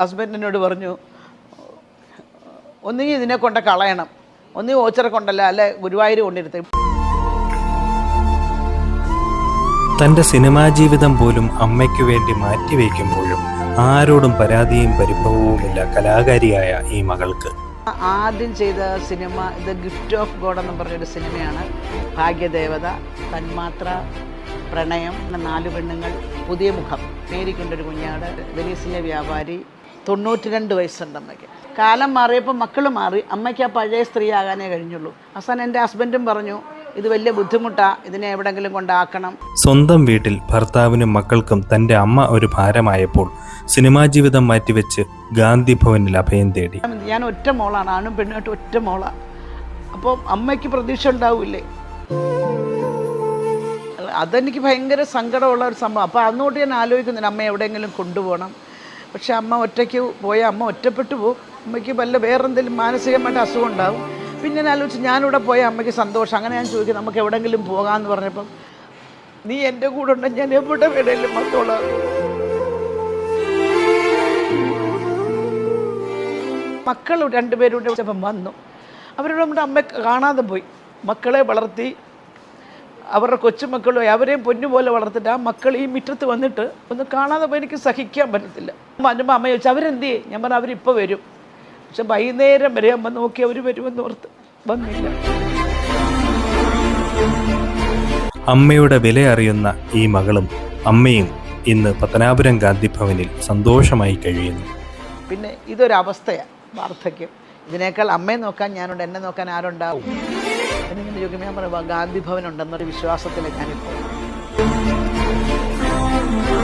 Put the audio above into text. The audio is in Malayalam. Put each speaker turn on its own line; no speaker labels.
ഹസ്ബൻഡിനോട് പറഞ്ഞു ഒന്നുകിൽ ഇതിനെ കൊണ്ട് കളയണം ഒന്നുകിൽ ഓച്ചറെ കൊണ്ടല്ല അല്ലെ ഗുരുവായൂർ കൊണ്ടിരുത്തി.
തന്റെ സിനിമാ ജീവിതം പോലും അമ്മയ്ക്ക് വേണ്ടി മാറ്റിവെക്കുമ്പോഴും ആരോടും പരാതിയും പരിഭവവുമില്ല കലാകാരിയായ ഈ മകൾക്ക്.
ആദ്യം ചെയ്ത cinema the gift of God എന്ന് പറഞ്ഞൊരു സിനിമയാണ്. ഭാഗ്യദേവത തന്മാത്ര പ്രണയം നാലു പെണ്ണുങ്ങൾ പുതിയ മുഖം. പേരിക്കൊണ്ടൊരു കുഞ്ഞാട് വെനീസിലെ വ്യാപാരി തൊണ്ണൂറ്റി രണ്ട് വയസ്സുണ്ട് അമ്മയ്ക്ക്. കാലം മാറിയപ്പോൾ മക്കൾ മാറി. അമ്മയ്ക്ക് ആ പഴയ സ്ത്രീ ആകാനേ കഴിഞ്ഞുള്ളൂ. അവസാനം എന്റെ ഹസ്ബൻഡും പറഞ്ഞു ഇത് വലിയ ബുദ്ധിമുട്ടാണ് ഇതിനെ എവിടെങ്കിലും കൊണ്ടാക്കണം.
സ്വന്തം വീട്ടിൽ ഭർത്താവിനും മക്കൾക്കും തന്റെ അമ്മ ഒരു ഭാരമായപ്പോൾ സിനിമാ ജീവിതം മാറ്റിവെച്ച് ഗാന്ധി ഭവനിൽ അഭയം തേടി.
ഞാൻ ഒറ്റ മോളാണ്. ആണും പെണ്ണുമായിട്ട് ഒറ്റ മോളാണ് അപ്പോൾ അമ്മയ്ക്ക് പ്രതീക്ഷ ഉണ്ടാവില്ലേ? അതെനിക്ക് ഭയങ്കര സങ്കടമുള്ള ഒരു സംഭവം. അപ്പോൾ അന്നോട്ട് ഞാൻ ആലോചിക്കുന്നില്ല അമ്മ എവിടെയെങ്കിലും കൊണ്ടുപോകണം. പക്ഷെ അമ്മ ഒറ്റയ്ക്ക് പോയ അമ്മ ഒറ്റപ്പെട്ടു പോകും. അമ്മയ്ക്ക് വല്ല വേറെന്തെങ്കിലും മാനസികമായിട്ട് അസുഖം ഉണ്ടാവും. പിന്നെ ഞാൻ ആലോചിച്ച് ഞാനിവിടെ പോയ അമ്മയ്ക്ക് സന്തോഷം. അങ്ങനെ ഞാൻ ചോദിക്കും നമുക്ക് എവിടെയെങ്കിലും പോകാമെന്ന് പറഞ്ഞപ്പം നീ എന്റെ കൂടെ ഉണ്ടെങ്കിൽ ഞാൻ എവിടെ വേണേലും വന്നോളാം. മക്കൾ രണ്ടുപേരും കൂടെ വന്നു. അവരോട് നമ്മുടെ അമ്മ കാണാതെ പോയി. മക്കളെ വളർത്തി അവരുടെ കൊച്ചുമക്കളും അവരെയും പൊന്നുപോലെ വളർത്തിട്ട് ആ മക്കൾ ഈ മുറ്റത്ത് വന്നിട്ട് ഒന്ന് കാണാതെ പോയി എനിക്ക് സഹിക്കാൻ പറ്റത്തില്ല. അമ്മ അമ്മ ചോദിച്ചു അവരെന്ത്? ചെയ്യും ഞാൻ പറഞ്ഞു അവരിപ്പോൾ വരും. പക്ഷെ വൈകുന്നേരം വരെ അമ്മ നോക്കി അവർ വരുമെന്ന് ഓർത്ത് വന്നില്ല.
അമ്മയുടെ വില അറിയുന്ന ഈ മകളും അമ്മയും ഇന്ന് പത്തനാപുരം ഗാന്ധി ഭവനിൽ സന്തോഷമായി കഴിയുന്നു.
പിന്നെ ഇതൊരവസ്ഥയാണ് വാർദ്ധക്യം. ഇതിനേക്കാൾ അമ്മയെ നോക്കാൻ ഞാനുണ്ട് എന്നെ നോക്കാൻ ആരുണ്ടാവും? എന്നിങ്ങനെ ചോദിക്കുമ്പോൾ ഞാൻ പറയുമ്പോൾ ഗാന്ധി ഭവൻ ഉണ്ടെന്നൊരു വിശ്വാസത്തിൽ ഞാനിപ്പോൾ